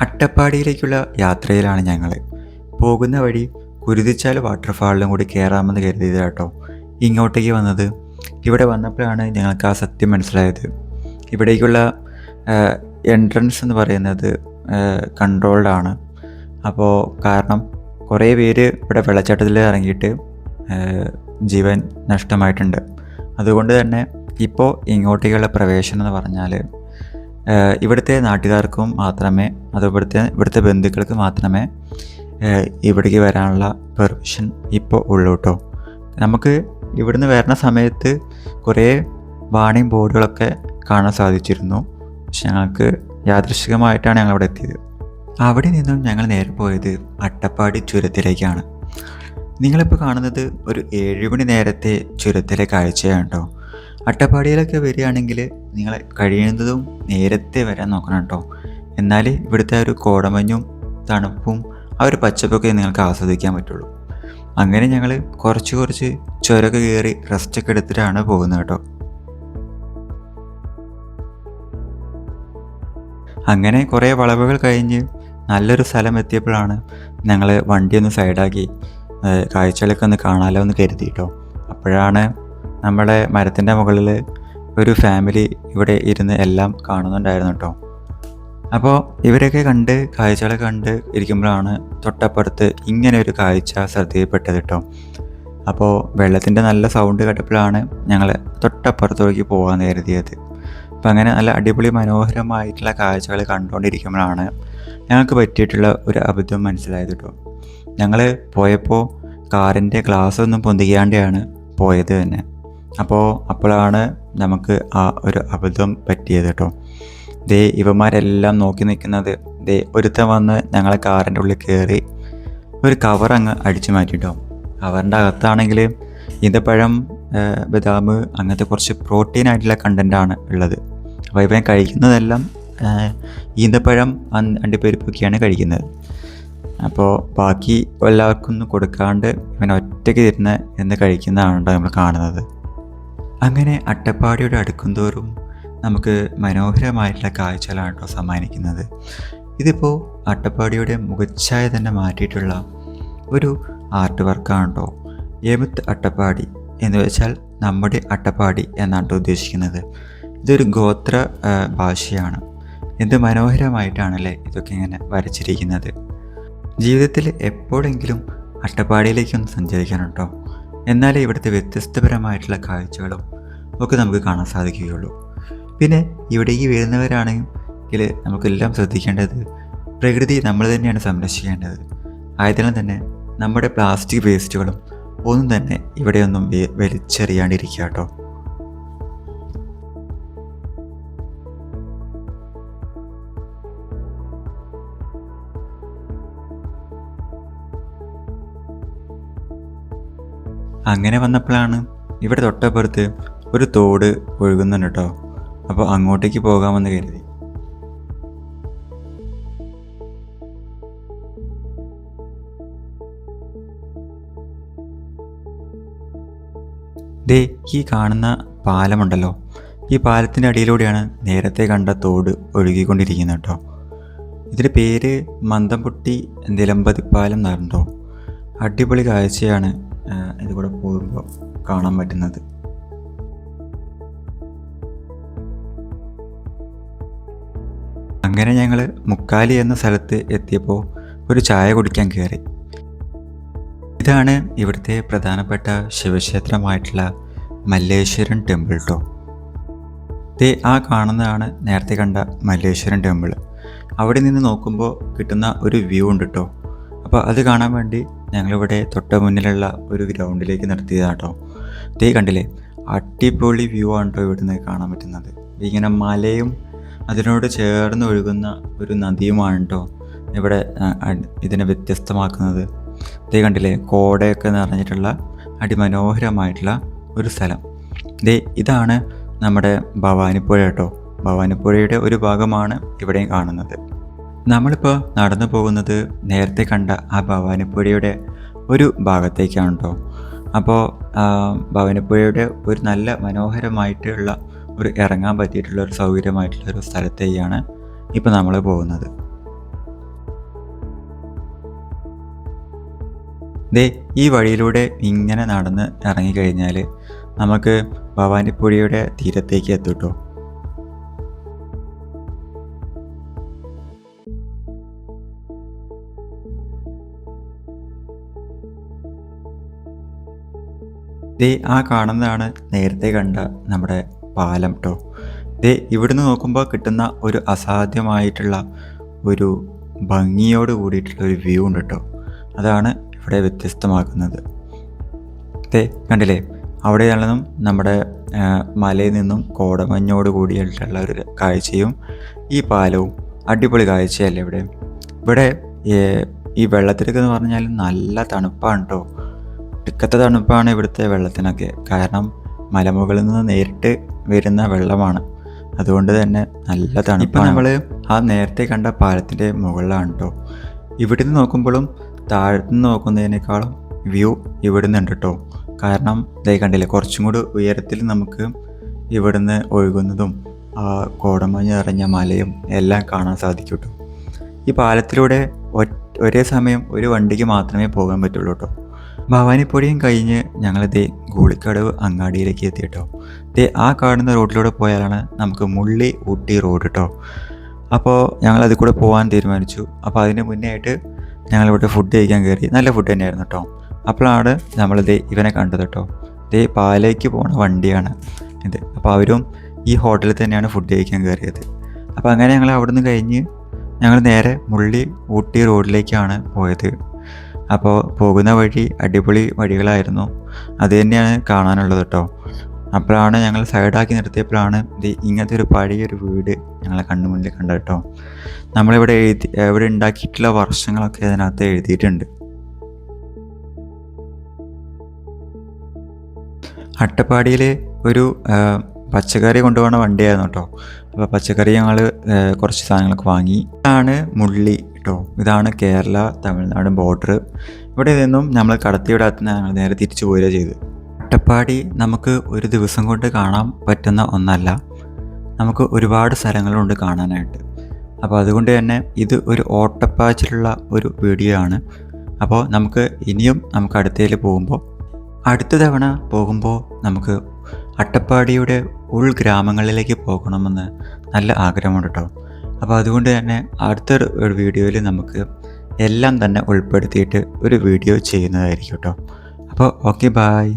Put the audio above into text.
അട്ടപ്പാടിയിലേക്കുള്ള യാത്രയിലാണ് ഞങ്ങൾ പോകുന്ന വഴി കുരുതിച്ചാൽ വാട്ടർഫാളിലും കൂടി കയറാമെന്ന് കരുതിയത് കേട്ടോ ഇങ്ങോട്ടേക്ക് വന്നത്. ഇവിടെ വന്നപ്പോഴാണ് ഞങ്ങൾക്ക് ആ സത്യം മനസ്സിലായത്. ഇവിടേക്കുള്ള എൻട്രൻസ് എന്ന് പറയുന്നത് കൺട്രോൾഡ് ആണ്. അപ്പോൾ കാരണം കുറേ പേര് ഇവിടെ വെള്ളച്ചാട്ടത്തിൽ ഇറങ്ങിയിട്ട് ജീവൻ നഷ്ടമായിട്ടുണ്ട്. അതുകൊണ്ട് തന്നെ ഇപ്പോൾ ഇങ്ങോട്ടേക്കുള്ള പ്രവേശനം എന്ന് പറഞ്ഞാൽ ഇവിടുത്തെ നാട്ടുകാർക്കും മാത്രമേ അത് ഇവിടുത്തെ ഇവിടുത്തെ ബന്ധുക്കൾക്ക് മാത്രമേ ഇവിടേക്ക് വരാനുള്ള പെർമിഷൻ ഇപ്പോൾ ഉള്ളൂ കേട്ടോ. നമുക്ക് ഇവിടുന്ന് വരുന്ന സമയത്ത് കുറേ വാണിംഗ് ബോർഡുകളൊക്കെ കാണാൻ സാധിച്ചിരുന്നു. പക്ഷെ ഞങ്ങൾക്ക് യാദൃശികമായിട്ടാണ് ഞങ്ങൾ അവിടെ എത്തിയത്. അവിടെ നിന്നും ഞങ്ങൾ നേരെ പോയത് അട്ടപ്പാടി ചുരത്തിലേക്കാണ്. നിങ്ങളിപ്പോൾ കാണുന്നത് ഒരു ഏഴുമണി നേരത്തെ ചുരത്തിലെ കാഴ്ചയാണ് കേട്ടോ. അട്ടപ്പാടിയിലൊക്കെ വരികയാണെങ്കിൽ നിങ്ങൾ കഴിയുന്നതും നേരത്തെ വരാൻ നോക്കണം കേട്ടോ. എന്നാൽ ഇവിടുത്തെ ഒരു കോടമഞ്ഞും തണുപ്പും ആ ഒരു പച്ചപ്പൊക്കെ നിങ്ങൾക്ക് ആസ്വദിക്കാൻ പറ്റുള്ളൂ. അങ്ങനെ ഞങ്ങൾ കുറച്ച് കുറച്ച് ചുരമൊക്കെ കയറി റെസ്റ്റൊക്കെ എടുത്തിട്ടാണ് പോകുന്നത് കേട്ടോ. അങ്ങനെ കുറേ വളവുകൾ കഴിഞ്ഞ് നല്ലൊരു സ്ഥലം എത്തിയപ്പോഴാണ് ഞങ്ങൾ വണ്ടി ഒന്ന് സൈഡാക്കി കാഴ്ചകളൊക്കെ ഒന്ന് കാണാമല്ലോ എന്ന് കരുതി കേട്ടോ അപ്പോഴാണ് നമ്മുടെ മരത്തിന്റെ മുകളിൽ ഒരു ഫാമിലി ഇവിടെ ഇരുന്ന് എല്ലാം കാണുന്നുണ്ടായിരുന്നു കേട്ടോ അപ്പോൾ ഇവരൊക്കെ കണ്ട് കാഴ്ചകളൊക്കെ കണ്ട് ഇരിക്കുമ്പോഴാണ് തൊട്ടപ്പുറത്ത് ഇങ്ങനെ ഒരു കാഴ്ച ശ്രദ്ധയിൽപ്പെട്ടത് കേട്ടോ അപ്പോൾ വെള്ളത്തിന്റെ നല്ല സൗണ്ട് കേട്ടപ്പോഴാണ് ഞങ്ങൾ തൊട്ടപ്പുറത്തേക്ക് പോകാൻ കരുതിയത്. അപ്പോൾ അങ്ങനെ നല്ല അടിപൊളി മനോഹരമായിട്ടുള്ള കാഴ്ചകൾ കണ്ടുകൊണ്ടിരിക്കുമ്പോഴാണ് ഞങ്ങൾക്ക് പറ്റിയിട്ടുള്ള ഒരു അബദ്ധം മനസ്സിലായത് കേട്ടോ ഞങ്ങൾ പോയപ്പോൾ കാറിന്റെ ഗ്ലാസ് ഒന്നും പൊന്തിക്കാണ്ടാണ് പോയത് തന്നെ. അപ്പോൾ അപ്പോഴാണ് നമുക്ക് ആ ഒരു അബദ്ധം പറ്റിയത് കേട്ടോ. ദേ ഇവന്മാരെല്ലാം നോക്കി നിൽക്കുന്നത്. ദേ ഒരുത്തൻ വന്ന് ഞങ്ങളെ കാറിന്റെ ഉള്ളിൽ കയറി ഒരു കവർ അങ്ങ് അടിച്ചു മാറ്റിട്ടോ. കവറിന്റെ അകത്താണെങ്കിൽ ഈന്തപ്പഴം പഴം ബദാം അങ്ങനത്തെ കുറച്ച് പ്രോട്ടീൻ ആയിട്ടുള്ള കണ്ടന്റാണ് ഉള്ളത്. അപ്പോൾ ഇവൻ കഴിക്കുന്നതെല്ലാം ഈന്തപ്പഴം അണ്ടിപ്പരിപ്പൊക്കെയാണ് കഴിക്കുന്നത്. അപ്പോൾ ബാക്കി എല്ലാവർക്കും ഒന്നും കൊടുക്കാണ്ട് ഇവൻ ഒറ്റയ്ക്ക് ഇരുന്ന് എന്ന് കഴിക്കുന്നതാണ് നമ്മൾ കാണുന്നത്. അങ്ങനെ അട്ടപ്പാടിയുടെ അടുക്കുംതോറും നമുക്ക് മനോഹരമായിട്ടുള്ള കാഴ്ചകളാണ് കേട്ടോ സമ്മാനിക്കുന്നത്. ഇതിപ്പോൾ അട്ടപ്പാടിയുടെ മുഖച്ഛായ തന്നെ മാറ്റിയിട്ടുള്ള ഒരു ആർട്ട് വർക്കാണ് കേട്ടോ അട്ടപ്പാടി എന്ന് വെച്ചാൽ നമ്മുടെ അട്ടപ്പാടി എന്നാണ് ഉദ്ദേശിക്കുന്നത്. ഇതൊരു ഗോത്ര ഭാഷയാണ്. എന്ത് മനോഹരമായിട്ടാണല്ലേ ഇതൊക്കെ ഇങ്ങനെ വരച്ചിരിക്കുന്നത്. ജീവിതത്തിൽ എപ്പോഴെങ്കിലും അട്ടപ്പാടിയിലേക്കൊന്ന് സഞ്ചരിക്കണം കേട്ടോ. എന്നാലേ ഇവിടുത്തെ വ്യത്യസ്തപരമായിട്ടുള്ള കാഴ്ചകളും ഒക്കെ നമുക്ക് കാണാൻ സാധിക്കുകയുള്ളൂ. പിന്നെ ഇവിടേക്ക് വരുന്നവരാണെങ്കിൽ നമുക്കെല്ലാം ശ്രദ്ധിക്കേണ്ടത് പ്രകൃതി നമ്മൾ തന്നെയാണ് സംരക്ഷിക്കേണ്ടത്. ആയതിനാൽ തന്നെ നമ്മുടെ പ്ലാസ്റ്റിക് വേസ്റ്റുകളും ഒന്നും തന്നെ ഇവിടെയൊന്നും വലിച്ചെറിയാണ്ടിരിക്കുക കേട്ടോ. അങ്ങനെ വന്നപ്പോഴാണ് ഇവിടെ തൊട്ടപ്പുറത്ത് ഒരു തോട് ഒഴുകുന്നുണ്ട് കേട്ടോ. അപ്പോൾ അങ്ങോട്ടേക്ക് പോകാമെന്ന് കരുതി. ദേ ഈ കാണുന്ന പാലമുണ്ടല്ലോ. ഈ പാലത്തിന്റെ അടിയിലൂടെയാണ് നേരത്തെ കണ്ട തോട് ഒഴുകിക്കൊണ്ടിരിക്കുന്നത് കേട്ടോ. ഇതിന്റെ പേര് മന്ദംപൊട്ടി നിലമ്പതിപ്പാലം എന്നാണ് കേട്ടോ. അടിപൊളി കാഴ്ചയാണ് ഇതിലൂടെ പോകുമ്പോൾ കാണാൻ പറ്റുന്നത്. അങ്ങനെ ഞങ്ങൾ മുക്കാലി എന്ന സ്ഥലത്ത് എത്തിയപ്പോൾ ഒരു ചായ കുടിക്കാൻ കയറി ഇതാണ് ഇവിടുത്തെ പ്രധാനപ്പെട്ട ശിവക്ഷേത്രമായിട്ടുള്ള മല്ലേശ്വരൻ ടെമ്പിൾ കേട്ടോ ദേ ആ കാണുന്നതാണ് നേരത്തെ കണ്ട മല്ലേശ്വരൻ ടെമ്പിൾ അവിടെ നിന്ന് നോക്കുമ്പോൾ കിട്ടുന്ന ഒരു വ്യൂ ഉണ്ട് കേട്ടോ അപ്പോൾ അത് കാണാൻ വേണ്ടി ഞങ്ങളിവിടെ തൊട്ട മുന്നിലുള്ള ഒരു ഗ്രൗണ്ടിലേക്ക് നടത്തിയതാണ് കേട്ടോ ദേ കണ്ടില്ലേ? അടിപൊളി വ്യൂ ആണ് കേട്ടോ ഇവിടുന്ന് കാണാൻ പറ്റുന്നത്. ഇങ്ങനെ മലയും അതിനോട് ചേർന്ന് ഒഴുകുന്ന ഒരു നദിയുമാണ് കേട്ടോ ഇവിടെ ഇതിനെ വ്യത്യസ്തമാക്കുന്നത്. ദേ കണ്ടില്ലേ? കോടയൊക്കെ നിറഞ്ഞിട്ടുള്ള അതിമനോഹരമായിട്ടുള്ള ഒരു സ്ഥലം. ദേ ഇതാണ് നമ്മുടെ ഭവാനിപ്പുഴ കേട്ടോ ഭവാനിപ്പുഴയുടെ ഒരു ഭാഗമാണ് ഇവിടെയും കാണുന്നത്. നമ്മളിപ്പോൾ നടന്നു പോകുന്നത് നേരത്തെ കണ്ട ആ ഭവാനിപ്പുഴയുടെ ഒരു ഭാഗത്തേക്കാണ് കേട്ടോ അപ്പോൾ ഭവാനിപ്പുഴയുടെ ഒരു നല്ല മനോഹരമായിട്ടുള്ള ഒരു ഇറങ്ങാൻ പറ്റിയിട്ടുള്ള ഒരു സൗകര്യമായിട്ടുള്ള ഒരു സ്ഥലത്തേക്കാണ് ഇപ്പോൾ നമ്മൾ പോകുന്നത്. ദേ ഈ വഴിയിലൂടെ ഇങ്ങനെ നടന്ന് ഇറങ്ങിക്കഴിഞ്ഞാൽ നമുക്ക് ഭവാനിപ്പുഴയുടെ തീരത്തേക്ക് എത്തും കേട്ടോ ദേ ആ കാണുന്നതാണ് നേരത്തെ കണ്ട നമ്മുടെ പാലം കേട്ടോ ദേ ഇവിടുന്ന് നോക്കുമ്പോൾ കിട്ടുന്ന ഒരു അസാധ്യമായിട്ടുള്ള ഒരു ഭംഗിയോട് കൂടിയിട്ടുള്ള ഒരു വ്യൂ ഉണ്ട് കേട്ടോ അതാണ് ഇവിടെ വ്യത്യസ്തമാക്കുന്നത്. ദേ കണ്ടില്ലേ? അവിടെ അവിടെയാണെന്നും നമ്മുടെ മലയിൽ നിന്നും കോടമഞ്ഞോട് കൂടിയിട്ടുള്ള ഒരു കാഴ്ചയും ഈ പാലവും അടിപൊളി കാഴ്ചയല്ലേ ഇവിടെ? ഇവിടെ ഈ വെള്ളത്തിലേക്ക് എന്ന് പറഞ്ഞാൽ നല്ല തണുപ്പാണ് കേട്ടോ ഒടുക്കത്തെ തണുപ്പാണ് ഇവിടുത്തെ വെള്ളത്തിനൊക്കെ. കാരണം മലമുകളിൽ നിന്ന് നേരിട്ട് വരുന്ന വെള്ളമാണ്. അതുകൊണ്ട് തന്നെ നല്ല തണുപ്പ് നമ്മൾ ആ നേരത്തെ കണ്ട പാലത്തിന്റെ മുകളിലാണ് കേട്ടോ ഇവിടുന്ന് നോക്കുമ്പോഴും താഴത്തുനിന്ന് നോക്കുന്നതിനേക്കാളും വ്യൂ ഇവിടുന്ന് ഉണ്ട് കേട്ടോ കാരണം ഇതേ കണ്ടില്ലേ കുറച്ചും കൂടി ഉയരത്തിൽ നമുക്ക് ഇവിടുന്ന് ഒഴുകുന്നതും ആ കോടമഞ്ഞ് നിറഞ്ഞ മലയും എല്ലാം കാണാൻ സാധിക്കും കേട്ടോ ഈ പാലത്തിലൂടെ ഒ- ഒരേ സമയം ഒരു വണ്ടിക്ക് മാത്രമേ പോകാൻ പറ്റുള്ളൂ കേട്ടോ ഭവാനിപ്പൊടിയും കഴിഞ്ഞ് ഞങ്ങളിതേ ഗൂളിക്കടവ് അങ്ങാടിയിലേക്ക് എത്തി കേട്ടോ ദേ ആ കാണുന്ന റോഡിലൂടെ പോയാലാണ് നമുക്ക് മുള്ളി ഊട്ടി റോഡ് കേട്ടോ അപ്പോൾ ഞങ്ങൾ കൂടെ പോകാൻ തീരുമാനിച്ചു. അപ്പോൾ അതിന് മുന്നേ ആയിട്ട് ഞങ്ങളിവിടെ ഫുഡ് കഴിക്കാൻ കയറി നല്ല ഫുഡ് തന്നെയായിരുന്നു കേട്ടോ അപ്പോഴാണ് നമ്മളിത് ഇവനെ കണ്ടത് കേട്ടോ ഇതേ പാലേക്ക് പോണ വണ്ടിയാണ് ഇത്. അപ്പോൾ അവരും ഈ ഹോട്ടലിൽ തന്നെയാണ് ഫുഡ് കഴിക്കാൻ കയറിയത് അപ്പോൾ അങ്ങനെ ഞങ്ങൾ അവിടെ നിന്ന് കഴിഞ്ഞ് ഞങ്ങൾ നേരെ മുള്ളി ഊട്ടി റോഡിലേക്കാണ് പോയത്. അപ്പോൾ പോകുന്ന വഴി അടിപൊളി വഴികളായിരുന്നു. അത് തന്നെയാണ് കാണാനുള്ളത് കേട്ടോ. അപ്പോഴാണ് ഞങ്ങൾ സൈഡാക്കി നിർത്തിയപ്പോഴാണ് ഇത് ഇങ്ങനത്തെ ഒരു പഴയൊരു വീട് ഞങ്ങളെ കണ്ണു മുന്നിൽ കണ്ടത് കേട്ടോ. നമ്മളിവിടെ എഴുതി ഇവിടെ ഉണ്ടാക്കിയിട്ടുള്ള വർഷങ്ങളൊക്കെ അതിനകത്ത് എഴുതിയിട്ടുണ്ട്. അട്ടപ്പാടിയിൽ ഒരു പച്ചക്കറി കൊണ്ടുപോകുന്ന വണ്ടിയായിരുന്നു കേട്ടോ. അപ്പോൾ പച്ചക്കറി ഞങ്ങൾ കുറച്ച് സാധനങ്ങളൊക്കെ വാങ്ങി. ആണ് മുള്ളി കേട്ടോ. ഇതാണ് കേരള തമിഴ്നാട് ബോർഡർ ഇവിടെ നിന്നും നമ്മൾ കടത്തിവിടാത്ത ഞങ്ങൾ നേരെ തിരിച്ചു പോരുക ചെയ്തു അട്ടപ്പാടി നമുക്ക് ഒരു ദിവസം കൊണ്ട് കാണാൻ പറ്റുന്ന ഒന്നല്ല. നമുക്ക് ഒരുപാട് സ്ഥലങ്ങളുണ്ട് കാണാനായിട്ട്. അപ്പോൾ അതുകൊണ്ട് തന്നെ ഇത് ഒരു ഓട്ടപ്പാച്ചിലുള്ള ഒരു വീഡിയോ ആണ്. അപ്പോൾ നമുക്ക് ഇനിയും നമുക്ക് അടുത്തതിൽ പോകുമ്പോൾ അടുത്ത തവണ പോകുമ്പോൾ നമുക്ക് അട്ടപ്പാടിയുടെ ഉൾ ഉൾഗ്രാമങ്ങളിലേക്ക് പോകണമെന്ന് നല്ല ആഗ്രഹമുണ്ട് കേട്ടോ. അപ്പോൾ അതുകൊണ്ട് തന്നെ അടുത്തൊരു ഒരു വീഡിയോയിൽ നമുക്ക് എല്ലാം തന്നെ ഉൾപ്പെടുത്തിയിട്ട് ഒരു വീഡിയോ ചെയ്യുന്നതായിരിക്കും കേട്ടോ. അപ്പോൾ ഓക്കെ ബായ്